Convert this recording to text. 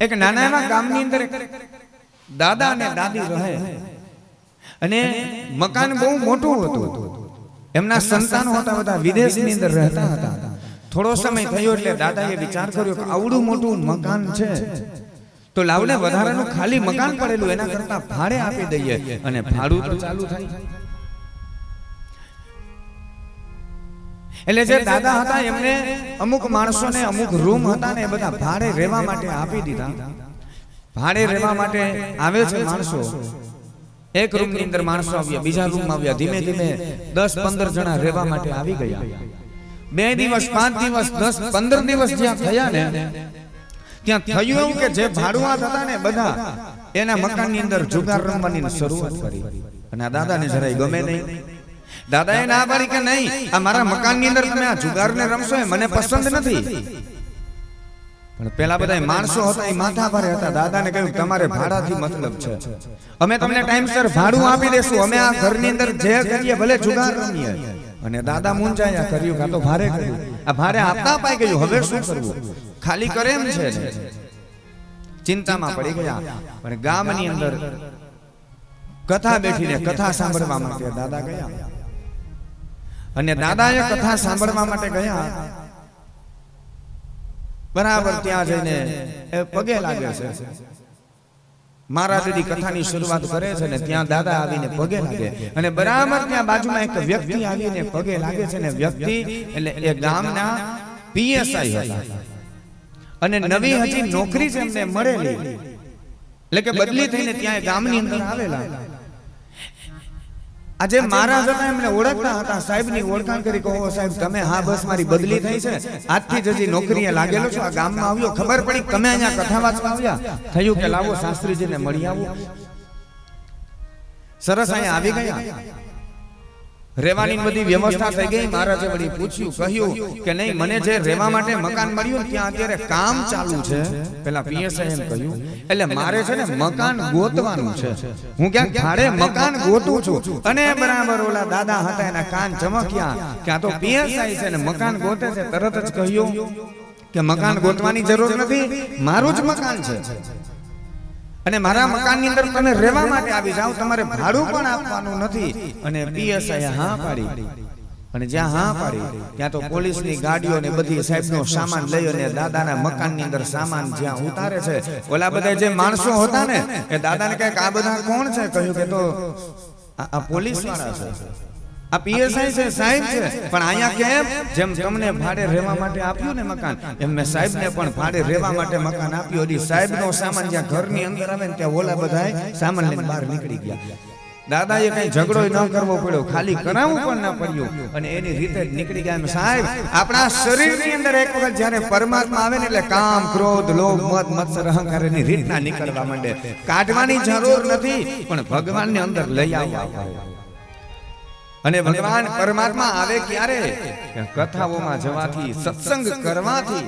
એક નાના એવા ગામની અંદર દાદા અને દાદી રહે. અને મકાન બહુ મોટું હતું. એમના સંતાનો હતા, બધા વિદેશની અંદર રહેતા હતા. થોડો સમય થયો એટલે દાદાએ વિચાર કર્યો કે આવડું મોટું મકાન છે. તો લાવને વધારાનું ખાલી મકાન પડેલું, એના કરતા ભાડે આપી દઈએ. અને ભાડું તો ચાલુ થાય. એટલે જે દાદા હતા એમને અમુક માણસોને અમુક રૂમ હતા ને એ બધા ભાડે રહેવા માટે આપી દીધા. ભાડે રહેવા માટે આવે છે માણસો. એક રૂમની અંદર માણસો આવ્યા બીજા રૂમ આવ્યા ધીમે ધીમે દસ પંદર જણા રહેવા માટે આવી ગયા. બે દિવસ પાંચ દિવસ દસ પંદર દિવસ જ્યાં થયા ને ત્યાં થયું એવું કે જે ભાડુઆત હતા ને બધા એના મકાનની અંદર જુગાર રમવાની શરૂઆત કરી. અને આ દાદાને જરાય ગમે નહીં. દાદાએ ના પાડી કે નહીં? આ મારા મકાનની અંદર તમે આ જુગારને રમશો એ મને પસંદ નથી. પણ પેલા બધા માણસો હતા એ માથા ભારે હતા. દાદાને કહ્યું તમારે ભાડાથી મતલબ છે. અમે તમને ટાઈમસર ભાડું આપી દેશું. અમે આ ઘરની અંદર જે કરીએ ભલે જુગાર રમીએ. અને દાદા મુંજાયા કર્યું કાં તો ભારે કર્યું. આ ભારે આપતા પાઈ ગયું હવે શું કરવું? ખાલી કરે એમ છે. ચિંતામાં પડી ગયા. પણ ગામની અંદર કથા બેઠીને કથા સાંભળવા માટે દાદા ગયા. અને દાદાએ કથા સાંભળવા માટે ગયા. બરાબર ત્યાં જઈને એ પગે લાગે છે. મારા દીદી કથાની શરૂઆત કરે છે ને ત્યાં દાદા આવીને પગે લાગે. અને બરાબર ત્યાં બાજુમાં એક વ્યક્તિ આવીને પગે લાગે છે ને વ્યક્તિ એટલે એ ગામના પીએસઆઈ હતા. અને નવી હજી નોકરી છે એમને મળેલી. એટલે કે બદલી થઈને ત્યાં ગામની અંદર આવેલા. આજે મારા હતા એમને ઓળખતા હતા. સાહેબની ઓળખાણ કરી કહો સાહેબ તમે હા બસ મારી બદલી થઈ છે. આજથી જ હજી નોકરીએ લાગેલો છો. આ ગામમાં આવ્યો. ખબર પડી તમે અહીંયા કથા વાંચવા આવ્યા? થયું કે લાવો શાસ્ત્રીજીને મળી આવો. સરસ અહીંયા આવી ગયા. રહેવાની બધી વ્યવસ્થા થઈ ગઈ. મહારાજે વળી પૂછ્યું કહ્યું કે નહીં મને જે રહેવા માટે મકાન મળ્યું ત્યાં અત્યારે કામ ચાલુ છે. પેલા પીએસએ એમ કહ્યું. એટલે મારે છે ને મકાન ગોતવાનું છે. હું ક્યાંક ભાડે મકાન ગોતું છું. અને બરાબર ઓલા દાદા હતા એના કાન ચમક્યા. ક્યાં તો પીએસઆઈ છે ને મકાન ગોતે છે તરત જ કહ્યું કે મકાન ગોતવાની જરૂર નથી. મારું જ મકાન છે. અને મારા મકાનની અંદર તમે રહેવા માટે આવી જાઓ તમારે ભાડું પણ આપવાનું નથી. અને પીએસઆઈ હા પાડી. અને જ્યાં હા પાડી ત્યાં તો પોલીસની ગાડીઓ ને બધી સાહેબનો સામાન લઈ અને દાદાના મકાનની અંદર સામાન જ્યાં ઉતારે છે. ઓલા બધા જે માણસો હતા ને એ દાદાને કહે કે આ બધા કોણ છે? કહ્યું કે તો આ આ પોલીસવાળા છે. આ પીએસઆઈ છે સાહેબ છે. પણ અહીંયા કેમ? જેમ તમને ભાડે રહેવા માટે આપ્યું ને મકાન એમ મેં સાહેબને પણ ભાડે રહેવા માટે મકાન આપ્યું હજી સાહેબનો સામાન જ્યાં ઘરની અંદર આવે ને ત્યાં ઓલા બધા સામાન લઈને બહાર નીકળી ગયા. દાદાએ કઈ ઝઘડો ન કરવો પડ્યો ખાલી કરાવવું પણ ના પડ્યું. અને એની રીતે નીકળી ગયા એમ. સાહેબ આપણા શરીરની અંદર એક વખત જ્યારે પરમાત્મા આવે ને એટલે કામ ક્રોધ લોભ મત મત્સર અહંકાર એની રીતના નીકળવા માંડે. કાઢવાની જરૂર નથી પણ ભગવાનની અંદર લઈ આવવા અને ભગવાન પરમાત્મા આવે ક્યારે? કથાઓમાં જવાથી સત્સંગ કરવાથી.